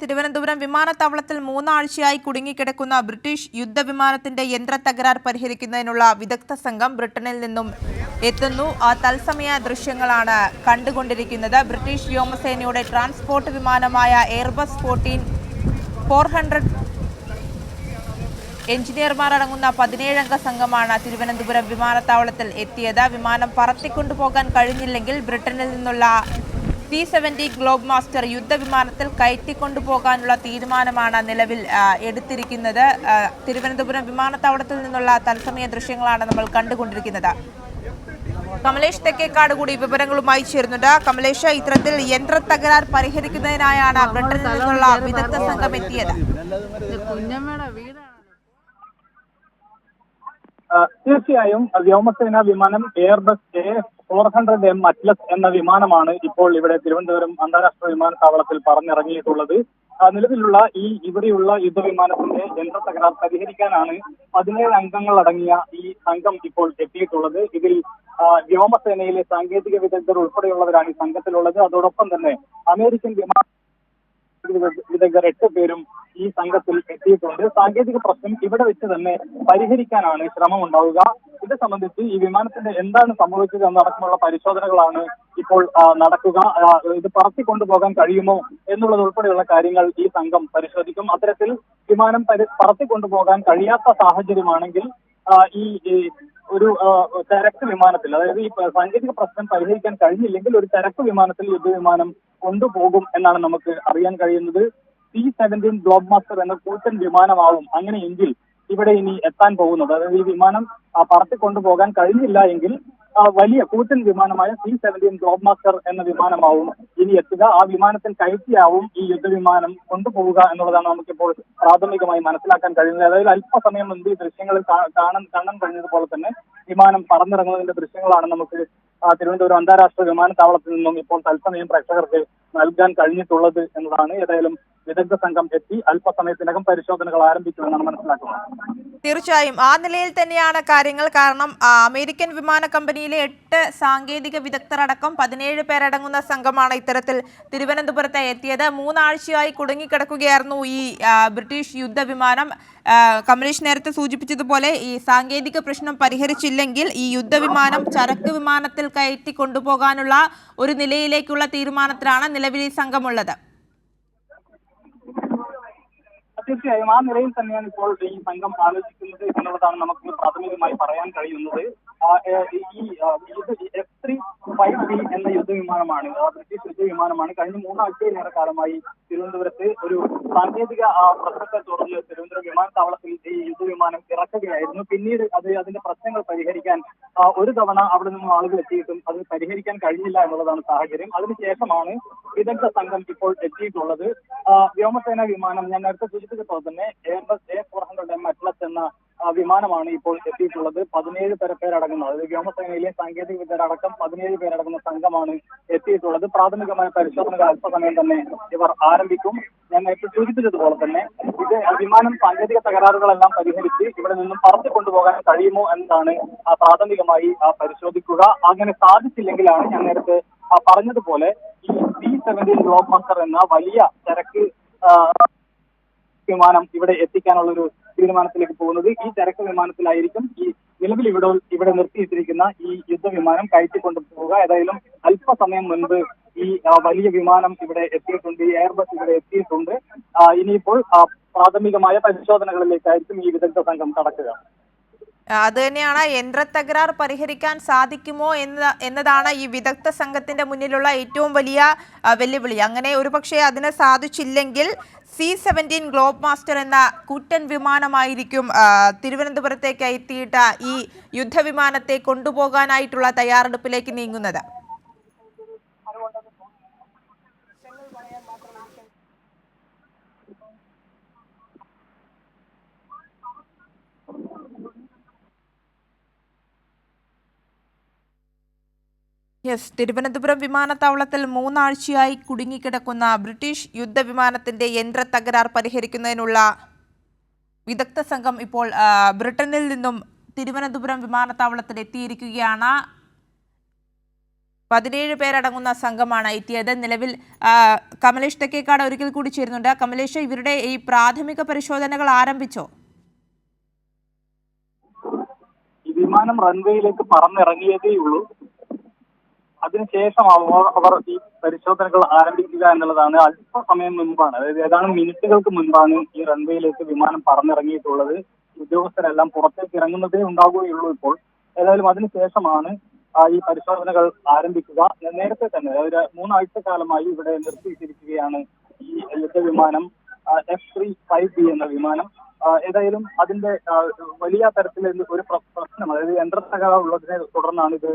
തിരുവനന്തപുരം വിമാനത്താവളത്തിൽ മൂന്നാഴ്ചയായി കുടുങ്ങിക്കിടക്കുന്ന ബ്രിട്ടീഷ് യുദ്ധവിമാനത്തിന്റെ യന്ത്ര തകരാർ പരിഹരിക്കുന്നതിനുള്ള വിദഗ്ധ സംഘം ബ്രിട്ടനിൽ നിന്നും എത്തുന്നു. ആ തത്സമയ ദൃശ്യങ്ങളാണ് കണ്ടുകൊണ്ടിരിക്കുന്നത്. ബ്രിട്ടീഷ് വ്യോമസേനയുടെ ട്രാൻസ്പോർട്ട് വിമാനമായ എയർബസ് ഫോർട്ടീൻ ഫോർ ഹൺഡ്രഡ് എഞ്ചിനീയർമാർ അടങ്ങുന്ന പതിനേഴംഗ സംഘമാണ് തിരുവനന്തപുരം വിമാനത്താവളത്തിൽ എത്തിയത്. വിമാനം പറത്തിക്കൊണ്ടുപോകാൻ കഴിഞ്ഞില്ലെങ്കിൽ ബ്രിട്ടനിൽ നിന്നുള്ള സി സെവന്റി ഗ്ലോബ് മാസ്റ്റർ യുദ്ധവിമാനത്തിൽ കയറ്റിക്കൊണ്ടുപോകാനുള്ള തീരുമാനമാണ് നിലവിൽ എടുത്തിരിക്കുന്നത്. തിരുവനന്തപുരം വിമാനത്താവളത്തിൽ നിന്നുള്ള തത്സമയ ദൃശ്യങ്ങളാണ് നമ്മൾ കണ്ടുകൊണ്ടിരിക്കുന്നത്. കമലേഷ് തെക്കേക്കാട് കൂടി വിവരങ്ങളുമായി ചേരുന്നുണ്ട്. കമലേഷ് ഇത്തരത്തിൽ യന്ത്ര തകരാർ പരിഹരിക്കുന്നതിനായാണ് ബ്രിട്ടനിൽ നിന്നുള്ള വിദഗ്ധ സംഘം എത്തിയത്. തീർച്ചയായും വ്യോമസേന വിമാനം Airbus A four hundred M Atlas എന്ന വിമാനമാണ് ഇപ്പോൾ ഇവിടെ തിരുവനന്തപുരം അന്താരാഷ്ട്ര വിമാനത്താവളത്തിൽ പറന്നിറങ്ങിയിട്ടുള്ളത്. നിലവിലുള്ള ഈ ഇവിടെയുള്ള യുദ്ധവിമാനത്തിന്റെ യന്ത്ര തകരാർ പരിഹരിക്കാനാണ് പതിനേഴ് അംഗങ്ങൾ അടങ്ങിയ ഈ സംഘം ഇപ്പോൾ എത്തിയിട്ടുള്ളത്. ഇതിൽ വ്യോമസേനയിലെ സാങ്കേതിക വിദഗ്ധർ ഉൾപ്പെടെയുള്ളവരാണ് ഈ സംഘത്തിലുള്ളത്. അതോടൊപ്പം തന്നെ അമേരിക്കൻ വിമാന വിദഗ്ധർ എട്ട് പേരും ഈ സംഘത്തിൽ എത്തിയിട്ടുണ്ട്. സാങ്കേതിക പ്രശ്നം ഇവിടെ വെച്ച് തന്നെ പരിഹരിക്കാനാണ് ശ്രമം ഉണ്ടാവുക. ഇത് സംബന്ധിച്ച് ഈ വിമാനത്തിന്റെ എന്താണ് സംഭവിച്ചത് എന്നടക്കമുള്ള പരിശോധനകളാണ് ഇപ്പോൾ നടക്കുക. ഇത് പറത്തി കൊണ്ടുപോകാൻ കഴിയുമോ എന്നുള്ളത് ഉൾപ്പെടെയുള്ള കാര്യങ്ങൾ ഈ സംഘം പരിശോധിക്കും. അത്തരത്തിൽ വിമാനം പറത്തി പറത്തിക്കൊണ്ടുപോകാൻ കഴിയാത്ത സാഹചര്യമാണെങ്കിൽ ഈ ഒരു ചരക്ക് വിമാനത്തിൽ അതായത് ഈ സാങ്കേതിക പ്രശ്നം പരിഹരിക്കാൻ കഴിഞ്ഞില്ലെങ്കിൽ ഒരു ചരക്ക് വിമാനത്തിൽ യുദ്ധവിമാനം കൊണ്ടുപോകും എന്നാണ് നമുക്ക് അറിയാൻ കഴിയുന്നത്. സി സെവന്റീൻ ഗ്ലോബ് മാസ്റ്റർ എന്ന കൂറ്റൻ വിമാനമാവും അങ്ങനെയെങ്കിൽ ഇവിടെ ഇനി എത്താൻ പോകുന്നത്. അതായത് ഈ വിമാനം പറത്തി പറത്തിക്കൊണ്ടുപോകാൻ കഴിഞ്ഞില്ല എങ്കിൽ വലിയ കൂറ്റൻ വിമാനമായ സി സെവന്റീൻ ഗ്ലോബ് മാസ്റ്റർ എന്ന വിമാനമാവും ഇനി എത്തുക. ആ വിമാനത്തിൽ കയറ്റിയാവും ഈ യുദ്ധവിമാനം കൊണ്ടുപോവുക എന്നുള്ളതാണ് നമുക്കിപ്പോൾ പ്രാഥമികമായി മനസ്സിലാക്കാൻ കഴിയുന്നത്. അതായത് അല്പസമയം മുൻപ് ഈ ദൃശ്യങ്ങളിൽ കാ- കാണാൻ കാണാൻ കഴിഞ്ഞതുപോലെ തന്നെ വിമാനം പറന്നിറങ്ങുന്നതിന്റെ ദൃശ്യങ്ങളാണ് നമുക്ക് തിരുവനന്തപുരം അന്താരാഷ്ട്ര വിമാനത്താവളത്തിൽ നിന്നും ഇപ്പോൾ തത്സമയം പ്രേക്ഷകർക്ക് നൽകാൻ കഴിഞ്ഞിട്ടുള്ളത് എന്നതാണ്. ഏതായാലും വിദഗ്ധ സംഘം എത്തി അല്പസമയത്തിനകം പരിശോധനകൾ ആരംഭിക്കുമെന്നാണ് മനസ്സിലാക്കുന്നത്. തീർച്ചയായും. ആ നിലയിൽ തന്നെയാണ് കാര്യങ്ങൾ. കാരണം അമേരിക്കൻ വിമാന കമ്പനിയിലെ എട്ട് സാങ്കേതിക വിദഗ്ധർ അടക്കം പതിനേഴ് പേരടങ്ങുന്ന സംഘമാണ് ഇത്തരത്തിൽ തിരുവനന്തപുരത്ത് എത്തിയത്. മൂന്നാഴ്ചയായി കുടുങ്ങിക്കിടക്കുകയായിരുന്നു ഈ ബ്രിട്ടീഷ് യുദ്ധവിമാനം. വിമാനം കമലേഷ് നേരത്തെ സൂചിപ്പിച്ചതുപോലെ ഈ സാങ്കേതിക പ്രശ്നം പരിഹരിച്ചില്ലെങ്കിൽ ഈ യുദ്ധവിമാനം ചരക്ക് വിമാനത്തിൽ കയറ്റി കൊണ്ടുപോകാനുള്ള ഒരു നിലയിലേക്കുള്ള തീരുമാനത്തിലാണ് നിലവിൽ ഈ സംഘമുള്ളത്. തീർച്ചയായും ആ നിലയിൽ തന്നെയാണ് ഇപ്പോൾ ഈ സംഘം ആലോചിക്കുന്നത് എന്നുള്ളതാണ് നമുക്ക് പ്രാഥമികമായി പറയാൻ കഴിയുന്നത്. ഈ എഫ് ത്രീ ഫൈവ് ബി എന്ന യുദ്ധവിമാനമാണ് ബ്രിട്ടീഷ് യുദ്ധവിമാനമാണ് കഴിഞ്ഞ മൂന്നാഴ്ചയിലേറെ കാലമായി തിരുവനന്തപുരത്ത് ഒരു സാങ്കേതിക പ്രശ്നത്തെ തുടർന്ന് തിരുവനന്തപുരം വിമാനത്താവളത്തിൽ ഈ യുദ്ധവിമാനം ഇറക്കുകയായിരുന്നു. പിന്നീട് അത് അതിന്റെ പ്രശ്നങ്ങൾ പരിഹരിക്കാൻ ഒരു തവണ അവിടെ നിന്നും ആളുകൾ എത്തിയിട്ടും അത് പരിഹരിക്കാൻ കഴിഞ്ഞില്ല എന്നുള്ളതാണ് സാഹചര്യം. അതിനുശേഷമാണ് വിദഗ്ധ സംഘം ഇപ്പോൾ എത്തിയിട്ടുള്ളത്. വ്യോമസേന വിമാനം ഞാൻ നേരത്തെ സൂചിപ്പിച്ചപ്പോൾ തന്നെ Airbus A four hundred M Atlas എന്ന വിമാനമാണ് ഇപ്പോൾ എത്തിയിട്ടുള്ളത്. പതിനേഴ് പേരെ പേരടങ്ങുന്ന അതായത് വ്യോമസേനയിലെ സാങ്കേതിക വിദഗ്ധരടക്കം പതിനേഴ് പേരടങ്ങുന്ന സംഘമാണ് എത്തിയിട്ടുള്ളത്. പ്രാഥമികമായ പരിശോധനകൾ അല്പസമയം തന്നെ ഇവർ ആരംഭിക്കും. ഞാൻ നേരത്തെ സൂചിപ്പിച്ചതുപോലെ തന്നെ ഇത് വിമാനം സാങ്കേതിക തകരാറുകളെല്ലാം പരിഹരിച്ച് ഇവിടെ നിന്നും പറത്തി കൊണ്ടുപോകാൻ കഴിയുമോ എന്നതാണ് പ്രാഥമികമായി പരിശോധിക്കുക. അങ്ങനെ സാധിച്ചില്ലെങ്കിലാണ് ഞാൻ നേരത്തെ പറഞ്ഞതുപോലെ സെവന്റീൻ ഗ്ലോബ് മാസ്റ്റർ എന്ന വലിയ ചരക്ക് വിമാനം ഇവിടെ എത്തിക്കാനുള്ള ഒരു തീരുമാനത്തിലേക്ക് പോകുന്നത്. ഈ ചരക്ക് വിമാനത്തിലായിരിക്കും ഈ നിലവിൽ ഇവിടെ ഇവിടെ നിർത്തിയിട്ടിരിക്കുന്ന ഈ യുദ്ധവിമാനം കയറ്റിക്കൊണ്ടു പോവുക. ഏതായാലും അല്പസമയം മുൻപ് ഈ വലിയ വിമാനം ഇവിടെ എത്തിയിട്ടുണ്ട്. ഈ എയർബസ് ഇവിടെ എത്തിയിട്ടുണ്ട്. ഇനിയിപ്പോൾ പ്രാഥമികമായ പരിശോധനകളിലേക്കായിരിക്കും ഈ വിദഗ്ധ സംഘം കടക്കുക. അത് തന്നെയാണ് യന്ത്രത്തകരാർ പരിഹരിക്കാൻ സാധിക്കുമോ എന്ന എന്നതാണ് ഈ വിദഗ്ധ സംഘത്തിന്റെ മുന്നിലുള്ള ഏറ്റവും വലിയ വെല്ലുവിളി. അങ്ങനെ ഒരുപക്ഷെ അതിന് സാധിച്ചില്ലെങ്കിൽ സി സെവന്റീൻ ഗ്ലോബ് മാസ്റ്റർ എന്ന കൂറ്റൻ വിമാനമായിരിക്കും തിരുവനന്തപുരത്തേക്ക് എത്തിയിട്ട് ഈ യുദ്ധവിമാനത്തെ കൊണ്ടുപോകാനായിട്ടുള്ള തയ്യാറെടുപ്പിലേക്ക് നീങ്ങുന്നത്. യെസ് തിരുവനന്തപുരം വിമാനത്താവളത്തിൽ മൂന്നാഴ്ചയായി കുടുങ്ങിക്കിടക്കുന്ന ബ്രിട്ടീഷ് യുദ്ധവിമാനത്തിന്റെ യന്ത്ര തകരാർ പരിഹരിക്കുന്നതിനുള്ള വിദഗ്ധ സംഘം ഇപ്പോൾ ബ്രിട്ടനിൽ നിന്നും തിരുവനന്തപുരം വിമാനത്താവളത്തിൽ എത്തിയിരിക്കുകയാണ്. പതിനേഴ് പേരടങ്ങുന്ന സംഘമാണ് എത്തിയത്. നിലവിൽ കമലേഷ് തെക്കേക്കാട് ഒരിക്കൽ കൂടി ചേരുന്നുണ്ട്. കമലേഷ് ഇവരുടെ ഈ പ്രാഥമിക പരിശോധനകൾ ആരംഭിച്ചോ? വിമാനം റൺവേയിലേക്ക് പറന്നിറങ്ങിയതേയുള്ളൂ അതിനുശേഷം അവർ ഈ പരിശോധനകൾ ആരംഭിക്കുക എന്നുള്ളതാണ് അല്പസമയം മുൻപാണ് അതായത് ഏതാനും മിനിറ്റുകൾക്ക് മുൻപാണ് ഈ റൺവേയിലേക്ക് വിമാനം പറന്നിറങ്ങിയിട്ടുള്ളത്. ഉദ്യോഗസ്ഥരെല്ലാം പുറത്തേക്ക് ഇറങ്ങുന്നതേ ഉണ്ടാവുകയുള്ളൂ ഇപ്പോൾ. ഏതായാലും അതിനുശേഷമാണ് ഈ പരിശോധനകൾ ആരംഭിക്കുക. നേരത്തെ തന്നെ ഒരു മൂന്നാഴ്ച കാലമായി ഇവിടെ നിർത്തിയിട്ടിരിക്കുകയാണ് ഈ യുദ്ധവിമാനം എഫ് ത്രീ ഫൈവ് ബി എന്ന വിമാനം. ഏതായാലും അതിന്റെ വലിയ തരത്തിൽ ഒരു പ്ര- പ്രശ്നം അതായത് യന്ത്രത്തകരാർ ഉള്ളതിനെ തുടർന്നാണ് ഇത്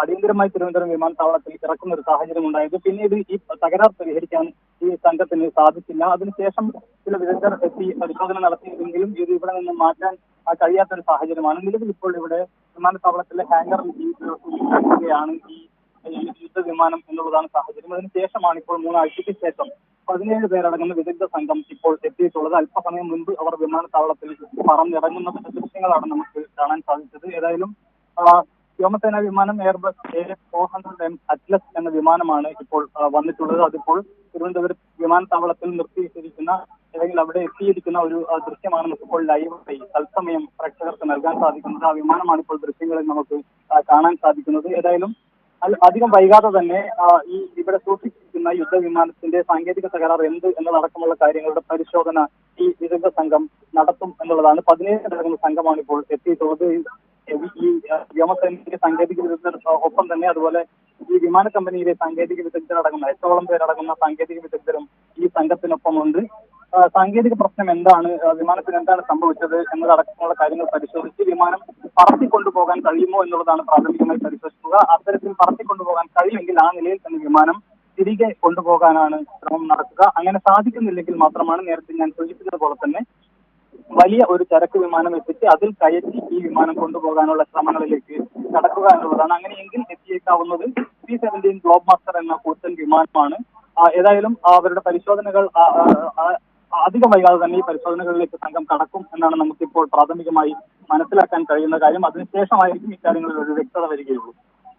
അടിയന്തരമായി തിരുവനന്തപുരം വിമാനത്താവളത്തിൽ ഇറക്കുന്ന ഒരു സാഹചര്യം ഉണ്ടായത്. പിന്നീട് ഈ തകരാർ പരിഹരിക്കാൻ ഈ സംഘത്തിന് സാധിച്ചില്ല. അതിനുശേഷം ചില വിദഗ്ധർ എത്തി പരിശോധന നടത്തിയിരുന്നെങ്കിലും ഇത് ഇവിടെ നിന്ന് മാറ്റാൻ കഴിയാത്ത ഒരു സാഹചര്യമാണ്. നിലവിൽ ഇപ്പോൾ ഇവിടെ വിമാനത്താവളത്തിലെ ഹാങ്കറിൽ ഈ സൂക്ഷിക്കുകയാണ് ഈ യുദ്ധ വിമാനം എന്നുള്ളതാണ് സാഹചര്യം. അതിനുശേഷമാണ് ഇപ്പോൾ മൂന്നാഴ്ചയ്ക്ക് ശേഷം പതിനേഴ് പേരടങ്ങുന്ന വിദഗ്ധ സംഘം ഇപ്പോൾ എത്തിയിട്ടുള്ളത്. അല്പസമയം മുൻപ് അവർ വിമാനത്താവളത്തിൽ പറന്നിറങ്ങുന്ന ദൃശ്യങ്ങളാണ് നമുക്ക് കാണാൻ സാധിച്ചത്. ഏതായാലും വ്യോമസേന വിമാനം Airbus A four hundred M Atlas എന്ന വിമാനമാണ് ഇപ്പോൾ വന്നിട്ടുള്ളത്. അതിപ്പോൾ തിരുവനന്തപുരം വിമാനത്താവളത്തിൽ നിർത്തിയിട്ടിരിക്കുന്ന അല്ലെങ്കിൽ അവിടെ എത്തിയിരിക്കുന്ന ഒരു ദൃശ്യമാണ് നമുക്കിപ്പോൾ ലൈവായി തത്സമയം പ്രേക്ഷകർക്ക് നൽകാൻ സാധിക്കുന്നത്. ആ വിമാനമാണ് ഇപ്പോൾ ദൃശ്യങ്ങളിൽ നമുക്ക് കാണാൻ സാധിക്കുന്നത്. ഏതായാലും അധികം വൈകാതെ തന്നെ ഈ ഇവിടെ സൂക്ഷിച്ചിരിക്കുന്ന യുദ്ധവിമാനത്തിന്റെ സാങ്കേതിക തകരാർ എന്ത് എന്നതടക്കമുള്ള കാര്യങ്ങളുടെ പരിശോധന ഈ വിദഗ്ധ സംഘം നടത്തും എന്നുള്ളതാണ്. പതിനേഴ് അടങ്ങുന്ന സംഘമാണ് ഇപ്പോൾ എത്തിയിട്ടുള്ളത്. ഈ വ്യോമസേനയിലെ സാങ്കേതിക വിദഗ്ധർ ഒപ്പം തന്നെ അതുപോലെ ഈ വിമാന കമ്പനിയിലെ സാങ്കേതിക വിദഗ്ധരടങ്ങുന്ന എട്ടോളം പേരടങ്ങുന്ന സാങ്കേതിക വിദഗ്ധരും ഈ സംഘത്തിനൊപ്പമുണ്ട് സാങ്കേതിക പ്രശ്നം എന്താണ്? വിമാനത്തിന് എന്താണ് സംഭവിച്ചത് എന്നതടക്കമുള്ള കാര്യങ്ങൾ പരിശോധിച്ച് വിമാനം പറത്തിക്കൊണ്ടുപോകാൻ കഴിയുമോ എന്നുള്ളതാണ് പ്രാഥമികമായി പരിശോധിക്കുക. അത്തരത്തിൽ പറത്തിക്കൊണ്ടുപോകാൻ കഴിയുമെങ്കിൽ ആ നിലയിൽ തന്നെ വിമാനം തിരികെ കൊണ്ടുപോകാനാണ് ശ്രമം നടക്കുക. അങ്ങനെ സാധിക്കുന്നില്ലെങ്കിൽ മാത്രമാണ് നേരത്തെ ഞാൻ സൂചിപ്പിച്ചതുപോലെ തന്നെ വലിയ ഒരു ചരക്ക് വിമാനം എത്തിച്ച് അതിൽ കയറ്റി ഈ വിമാനം കൊണ്ടുപോകാനുള്ള ശ്രമങ്ങളിലേക്ക് കടക്കുക എന്നുള്ളതാണ്. അങ്ങനെയെങ്കിൽ എത്തിയേക്കാവുന്നത് സി സെവന്റീൻ ഗ്ലോബ് മാസ്റ്റർ എന്ന കൂറ്റൻ വിമാനമാണ്. ഏതായാലും അവരുടെ പരിശോധനകൾ അധികം വൈകാതെ തന്നെ ഈ പരിശോധനകളിലേക്ക് സംഘം കടക്കും എന്നാണ് നമുക്കിപ്പോൾ പ്രാഥമികമായി മനസ്സിലാക്കാൻ കഴിയുന്ന കാര്യം. അതിനുശേഷമായിരിക്കും ഇക്കാര്യങ്ങളിൽ ഒരു വ്യക്തത വരികയുള്ളൂ.